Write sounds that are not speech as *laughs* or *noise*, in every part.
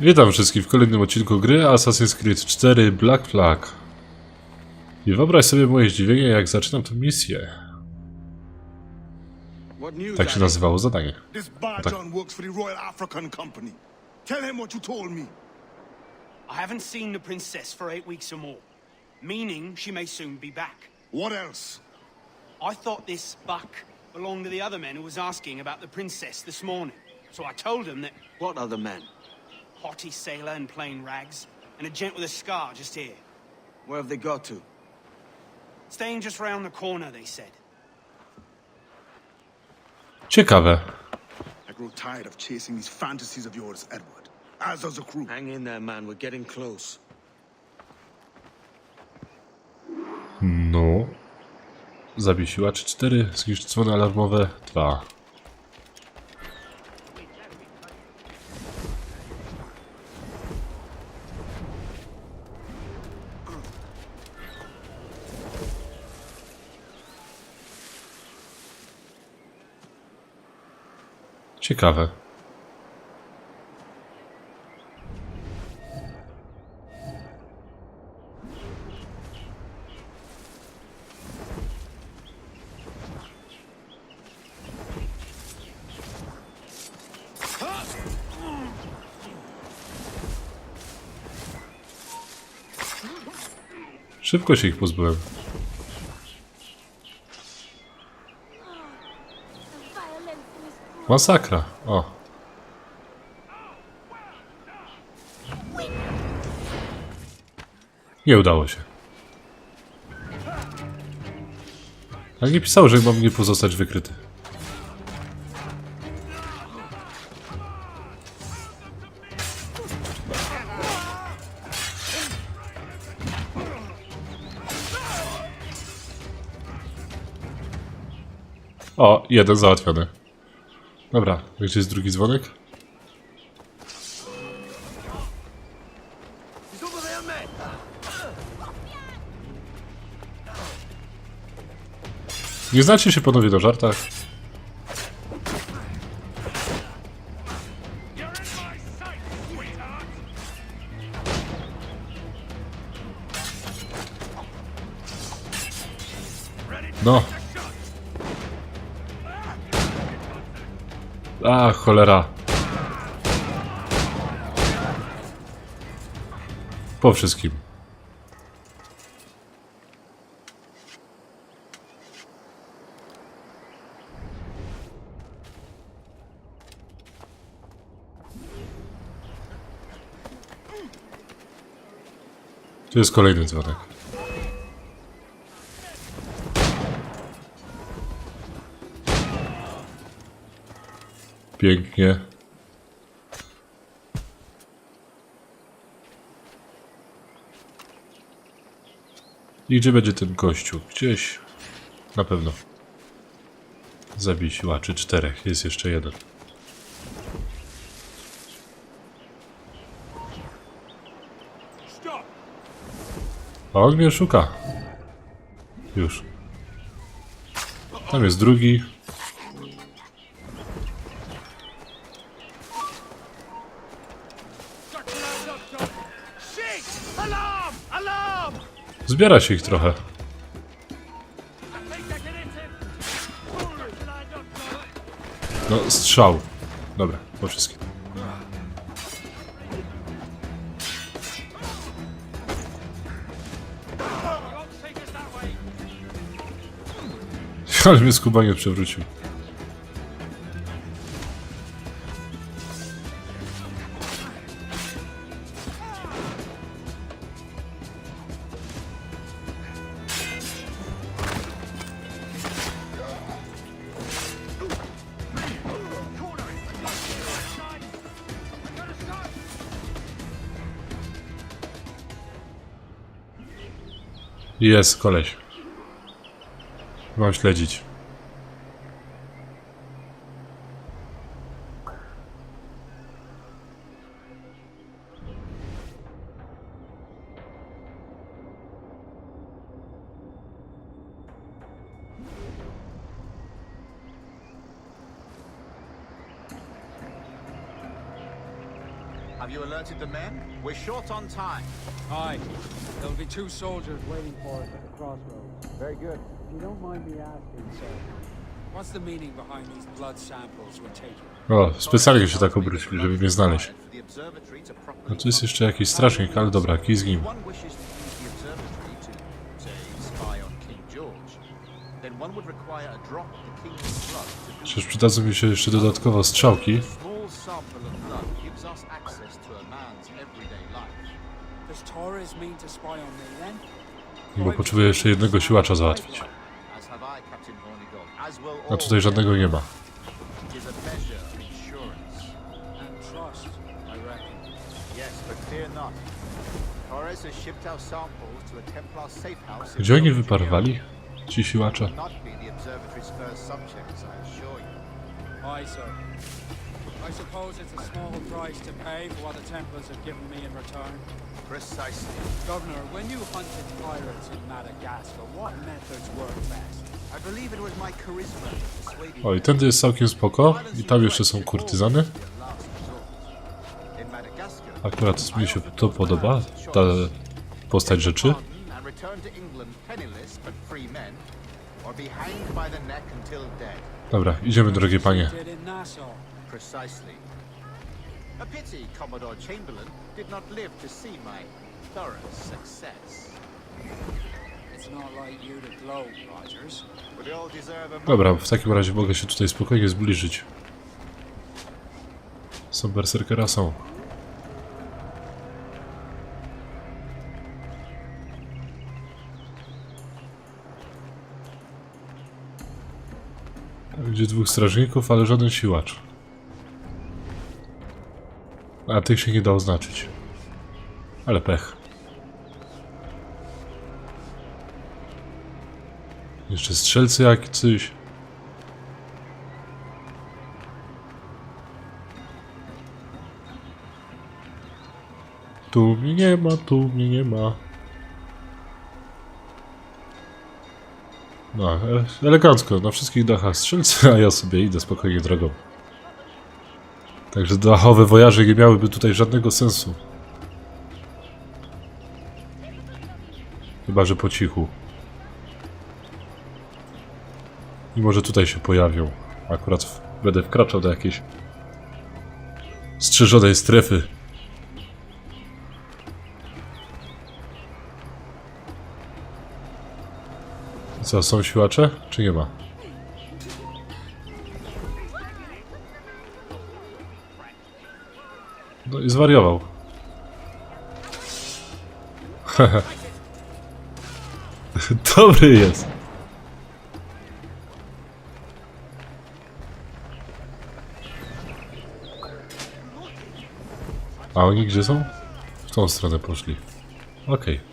Witam wszystkich w kolejnym odcinku gry Assassin's Creed 4 Black Flag. I wyobraź sobie moje zdziwienie, jak zaczynam tę misję. Tak się nazywało zadanie. This Barjon works for the Royal African Company. Tell him what you told me. I haven't seen the princess for eight weeks or more, meaning she may soon be back. What else? I thought this buck belonged to the other men who was asking about the princess this morning. So I told him that What other men? Haughty sailor in plain rags and a gent with a scar just here. Where have they got to? Staying just round the corner, they said. Ciekawe. I grow tired of chasing these fantasies of yours, Edward. As does the crew. Hang in there, man. We're getting close. No. Zawiesiłaczy 4, zniszcz dzwony alarmowe 2. Ciekawe. Szybko się ich pozbyłem. Masakra. O. Nie udało się. Ale nie pisało, że mam nie pozostać wykryty. O, jeden załatwiony. Dobra, gdzie jest drugi dzwonek? Nie znacie się panowie do żartach? No. A, cholera. Po wszystkim. Tu jest kolejny dzwonek. Pięknie. I gdzie będzie ten kościół? Gdzieś. Na pewno. Zabij siłaczy czterech. Jest jeszcze jeden. Mnie szuka. Już. Tam jest drugi. Zbiera się ich trochę. No, strzał. Dobra, po wszystkim. *laughs* Ale mnie skubaniec przewrócił. Jest koleś. Mam śledzić. Have you alerted the men? We're short on time. Aye. There'll be two soldiers waiting for us at the crossroads. Very good. If you don't mind me asking, sir, what's the meaning behind these blood samples we're taking? O, specjalnie się tak obrócili, żeby mnie znaleźć. No tu jest jeszcze jakiś strażnik, ale dobra, kij z nim. Przecież przydadzą mi się jeszcze dodatkowo strzałki. Torres has shipped our samples to a Templar safe house in Gdzie oni wyparowali? Ci siłacze. I suppose it's a small price to pay for what the Templars have given me in return. Precisely. Governor, when you hunted pirates in Madagascar, what methods worked best? I believe it was my charisma O, i tędy jest całkiem spoko. I tam jeszcze są kurtyzany. Akurat mi się to podoba, ta postać rzeczy. pardon and return to England penniless but free men, or be hanged by the neck until dead. Dobra, idziemy drogie panie. Precisely. A pity Commodore Chamberlain did not live to see my thorough success. It's not like you to gloat, Rogers. But they all deserve a Dobra, w takim razie mogę się tutaj spokojnie zbliżyć. Są berserkera, są. Będzie dwóch strażników, ale żaden siłacz. A tych się nie da oznaczyć. Ale pech. Jeszcze strzelcy jak coś. Tu mnie nie ma, tu mnie nie ma. No, elegancko, na wszystkich dachach strzelcy, *laughs* a ja sobie idę spokojnie drogą. Także dachowe wojaże nie miałyby tutaj żadnego sensu. Chyba, że po cichu. I może tutaj się pojawią. Akurat w, będę wkraczał do jakiejś strzeżonej strefy. Co, są siłacze? Czy nie ma? Zwariował. *laughs* Dobry jest. A oni gdzie są? W tą stronę poszli. Okej.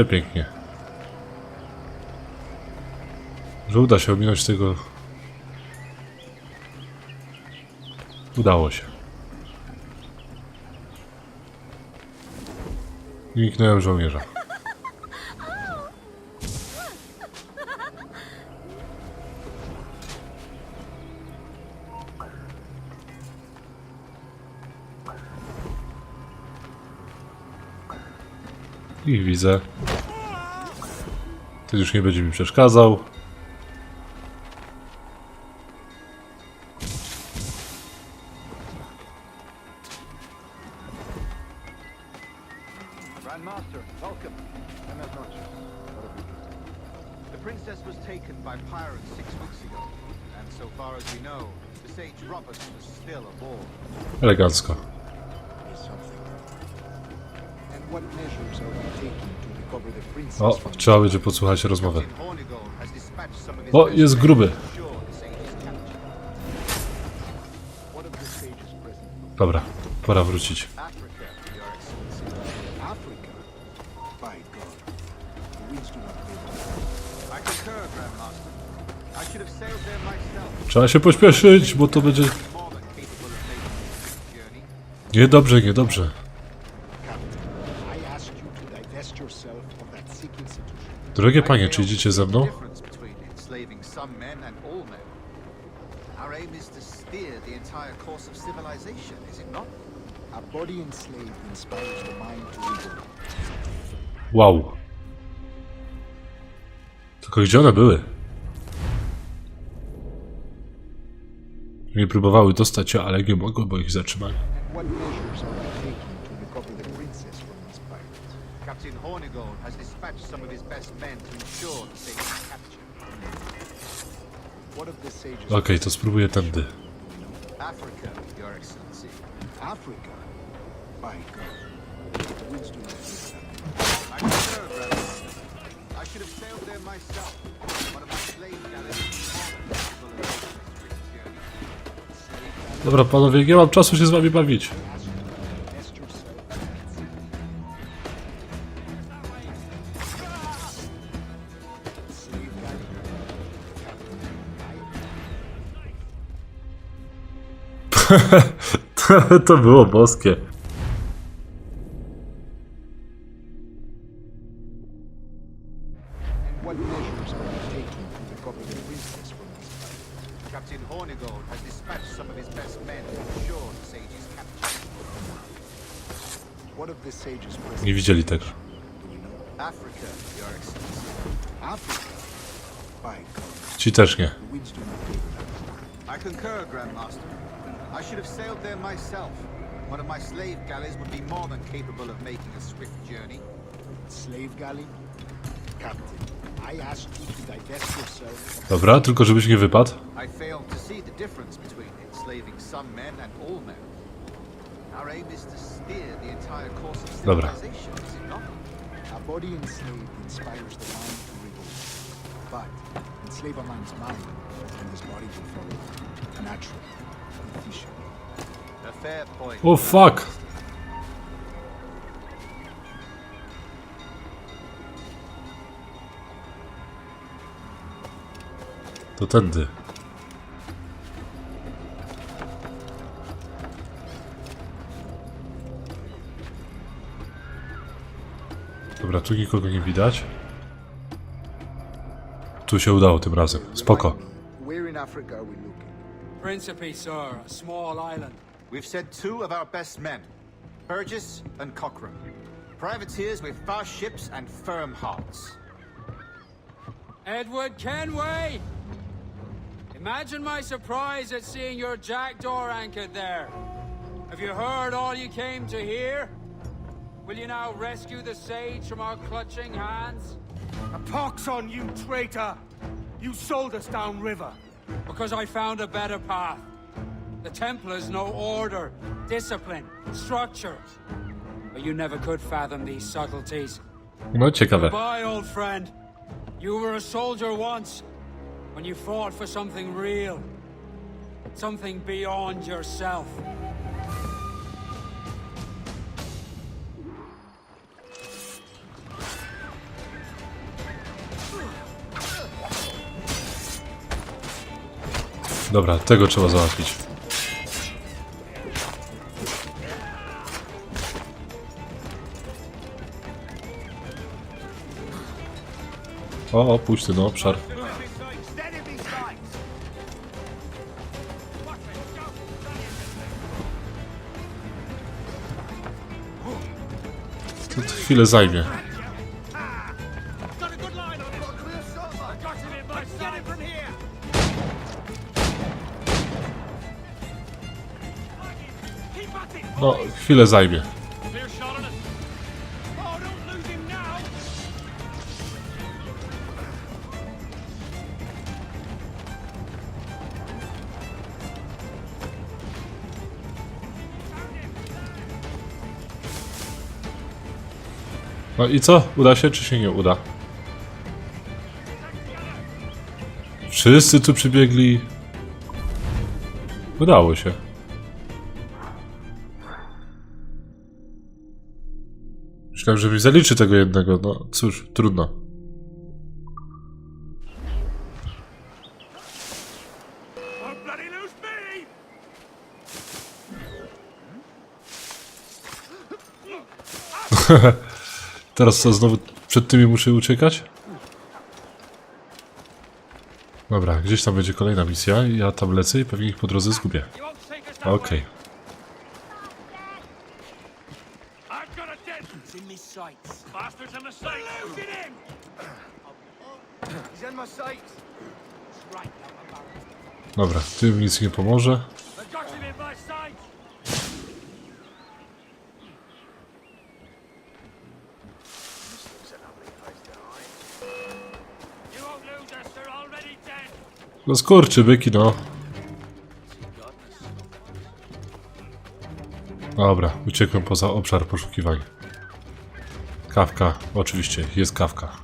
Przepięknie. Że uda się ominąć tego... Udało się. Uniknąłem żołnierza. I widzę. Ten już nie będzie mi przeszkadzał. Elegancko. And what measures are we taking to O, trzeba będzie podsłuchać rozmowę. O, jest gruby. to Dobra, pora wrócić. Africa, Your Excellency. Africa? By God, the winds do not favor I concur, Grandmaster. I should have sailed there myself. Trzeba się pośpieszyć, bo to będzie... More than capable of making this journey. Niedobrze, niedobrze. Captain, I ask divest yourself of that sick institution. Drogie panie, czy idziecie ze mną? difference between enslaving some men and all men. Our aim is to steer the entire course of civilization, is it not? A body enslaved inspires the mind to revolt. Wow. Tylko gdzie one były? Nie próbowały dostać się, ale nie mogły, bo ich zatrzymali. What measures are you taking recover the princess from these pirates? Captain Hornigold has dispatched some of his best men to ensure the safe capture. What of the sages? Okej, to spróbuję tędy. Africa, Your Excellency. Africa? By God, the winds do not. I concur, brother. I should have sailed there myself. One of my slave galleys. Dobra, panowie, nie mam czasu się z wami bawić. *laughs* Africa, Your Excellency. Africa? By God, Ci też nie. I concur, Grandmaster. I should have sailed there myself. One of my slave galleys would be more than capable of making a swift journey. Slave galley? Captain, I asked you to divest yourself of Dobra, tylko żebyś nie wypadł. I fail to see the difference between enslaving some men and all men. Our aim is to steer the entire course of Dobra. civilization, is it not? A body enslaved inspires the mind to revolt. But enslave a man's mind, and his body will follow. Natural. A fair O fuck! To tędy. Dobra, tu nikogo nie widać. Tu się udało tym razem. Spoko. Where in Africa are we looking? Principe, sir, a small island. We've sent two of our best men, Burgess and Cochrane. Privateers with fast ships and firm hearts. Edward Kenway! Imagine my surprise at seeing your jackdaw anchored there. Have you heard all you came to hear? Will you now rescue the sage from our clutching hands? A pox on you, traitor! You sold us downriver. Because I found a better path. The Templars know order, discipline, structure. But you never could fathom these subtleties. No ciekawe. Goodbye, old friend. You were a soldier once, when you fought for something real. Something beyond yourself. Dobra, tego trzeba załatwić. O, o, pójdź ty na obszar. To chwilę zajmie. Him now. No i co? Uda się, czy się nie uda? Wszyscy tu przybiegli. Udało się. Myślałem, że mi zaliczy tego jednego. No cóż, trudno. *laughs* Teraz co, znowu przed tymi muszę uciekać? Dobra, gdzieś tam będzie kolejna misja ja tam lecę i pewnie ich po drodze zgubię. Okej. It's in my sights. Bastards in the sight! Get in! He's in my sights. Dobra, tym nic nie pomoże. Him my sights! Lose us, they're already dead! No skurczy byki, no. Dobra, uciekłem poza obszar poszukiwań. Kawka, oczywiście, jest kawka.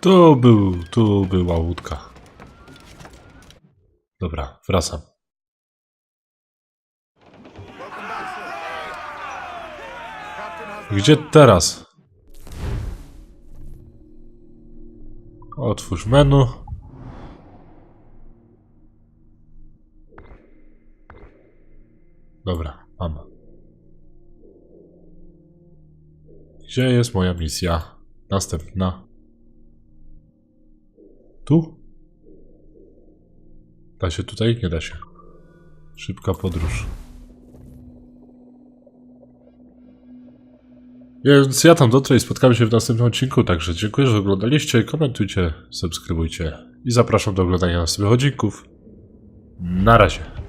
Tu był, tu była łódka. Dobra, wracam. Gdzie teraz? Otwórz menu. Dobra, mam. Gdzie jest moja misja? Następna. Tu? Da się tutaj? Nie da się. Szybka podróż. Więc ja tam dotrę i spotkamy się w następnym odcinku, także dziękuję, że oglądaliście, komentujcie, subskrybujcie i zapraszam do oglądania następnych odcinków. Na razie.